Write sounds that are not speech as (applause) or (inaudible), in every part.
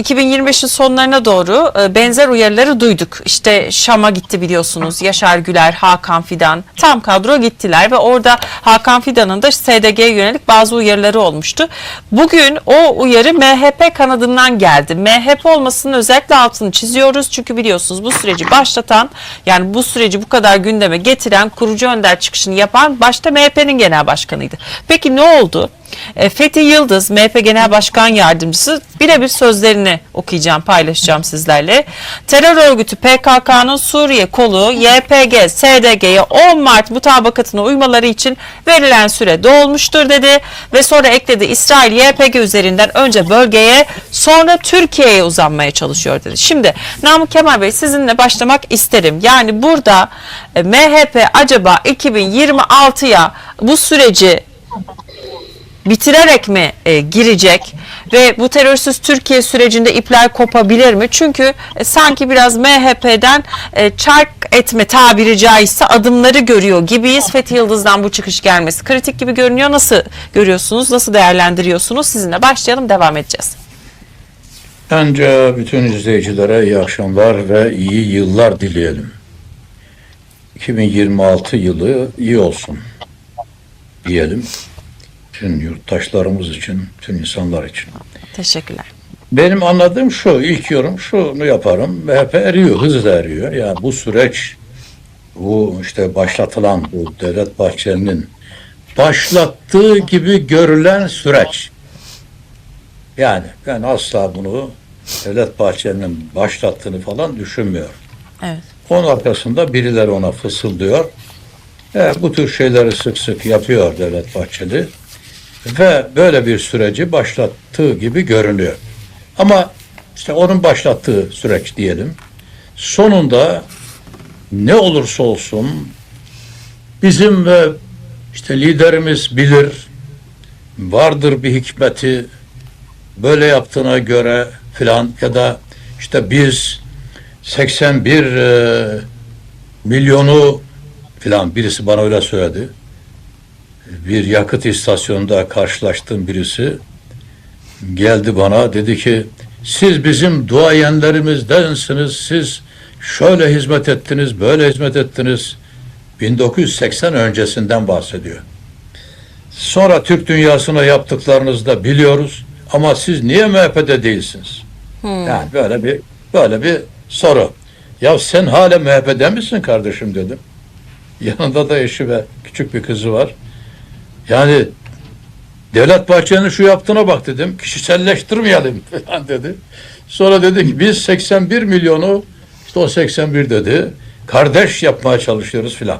2025'in sonlarına doğru e, benzer uyarıları duyduk. İşte Şam'a gitti biliyorsunuz. Yaşar Güler, Hakan Fidan tam kadro gittiler ve orada Hakan Fidan'ın da SDG'ye yönelik bazı uyarıları olmuştu. Bugün o uyarı MHP kanadından geldi. MHP olmasının özellikle altını çiziyoruz. Çünkü biliyorsunuz bu süreci başlatan yani bu süreci bu kadar gündeme getiren kurucu önder çıkışını yapan başta MHP'nin genel başkanıydı. Peki ne oldu? E, Fethi Yıldız, MHP Genel Başkan Yardımcısı birebir sözlerini okuyacağım, paylaşacağım sizlerle. Terör örgütü PKK'nın Suriye kolu YPG, SDG'ye 10 Mart mutabakatına uymaları için verilen süre dolmuştur dedi ve sonra ekledi İsrail YPG üzerinden önce bölgeye sonra Türkiye'ye uzanmaya çalışıyor dedi. Şimdi Namık Kemal Bey sizinle başlamak isterim. Yani burada e, MHP acaba 2026'ya bu süreci bitirerek mi e, girecek ve bu terörsüz Türkiye sürecinde ipler kopabilir mi? Çünkü e, sanki biraz MHP'den e, çark etme tabiri caizse adımları görüyor gibiyiz. Fethi Yıldız'dan bu çıkış gelmesi kritik gibi görünüyor. Nasıl görüyorsunuz? Nasıl değerlendiriyorsunuz? Sizinle başlayalım devam edeceğiz. Önce bütün izleyicilere iyi akşamlar ve iyi yıllar dileyelim. 2026 yılı iyi olsun diyelim. Tüm yurttaşlarımız için, tüm insanlar için. Teşekkürler. Benim anladığım şu, ilk yorum şunu yaparım. MHP eriyor, hızla eriyor. Yani bu süreç, bu işte başlatılan bu Devlet Bahçeli'nin başlattığı gibi görülen süreç. Yani ben asla bunu Devlet Bahçeli'nin başlattığını falan düşünmüyorum. Evet. Onun arkasında birileri ona fısıldıyor. E, bu tür şeyleri sık sık yapıyor Devlet Bahçeli. Ve böyle bir süreci başlattığı gibi görünüyor. Ama işte onun başlattığı süreç diyelim. Sonunda ne olursa olsun bizim ve işte liderimiz bilir, vardır bir hikmeti, böyle yaptığına göre filan ya da işte biz 81 e, milyonu filan birisi bana öyle söyledi. Bir yakıt istasyonunda karşılaştığım birisi geldi bana dedi ki siz bizim duayenlerimizdensiniz siz şöyle hizmet ettiniz böyle hizmet ettiniz 1980 öncesinden bahsediyor. Sonra Türk dünyasına yaptıklarınızı da biliyoruz ama siz niye MHP'de değilsiniz? Yani böyle bir böyle bir soru. Ya sen hala MHP'de misin kardeşim dedim. Yanında da eşi ve küçük bir kızı var. Yani Devlet Bahçeli'nin şu yaptığına bak dedim. Kişiselleştirmeyelim (laughs) falan dedi. Sonra dedi ki biz 81 milyonu işte o 81 dedi. Kardeş yapmaya çalışıyoruz filan.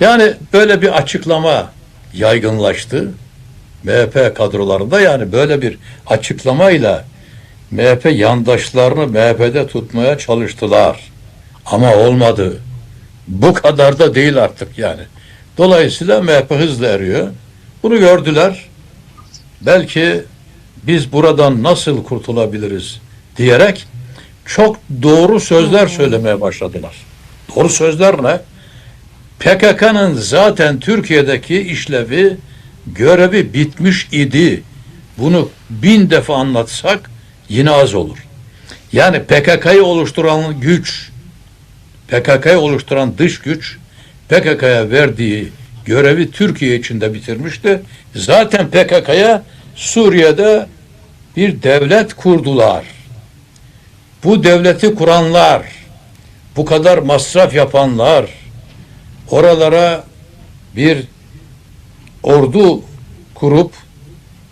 Yani böyle bir açıklama yaygınlaştı. MHP kadrolarında yani böyle bir açıklamayla MHP yandaşlarını MHP'de tutmaya çalıştılar. Ama olmadı. Bu kadar da değil artık yani. Dolayısıyla MHP hızla eriyor. Bunu gördüler. Belki biz buradan nasıl kurtulabiliriz diyerek çok doğru sözler söylemeye başladılar. Doğru sözler ne? PKK'nın zaten Türkiye'deki işlevi, görevi bitmiş idi. Bunu bin defa anlatsak yine az olur. Yani PKK'yı oluşturan güç, PKK'yı oluşturan dış güç, PKK'ya verdiği görevi Türkiye içinde bitirmişti. Zaten PKK'ya Suriye'de bir devlet kurdular. Bu devleti kuranlar, bu kadar masraf yapanlar, oralara bir ordu kurup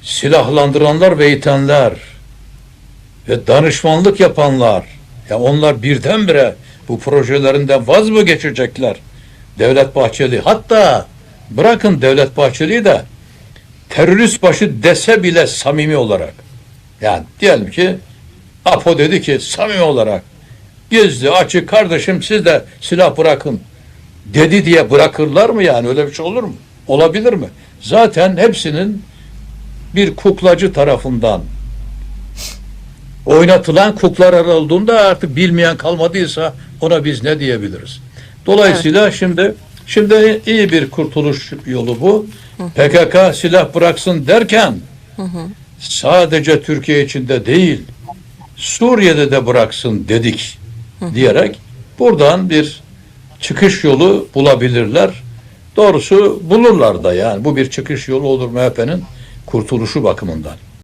silahlandıranlar ve itenler ve danışmanlık yapanlar, ya onlar birdenbire bu projelerinden vaz mı geçecekler? Devlet Bahçeli hatta bırakın Devlet Bahçeli'yi de terörist başı dese bile samimi olarak yani diyelim ki APO dedi ki samimi olarak gizli açık kardeşim siz de silah bırakın dedi diye bırakırlar mı yani öyle bir şey olur mu? Olabilir mi? Zaten hepsinin bir kuklacı tarafından oynatılan kuklar olduğunda artık bilmeyen kalmadıysa ona biz ne diyebiliriz? Dolayısıyla evet. şimdi şimdi iyi bir kurtuluş yolu bu. Hı hı. PKK silah bıraksın derken hı hı. sadece Türkiye içinde değil Suriye'de de bıraksın dedik hı hı. diyerek buradan bir çıkış yolu bulabilirler. Doğrusu bulurlar da yani bu bir çıkış yolu olur MHP'nin kurtuluşu bakımından.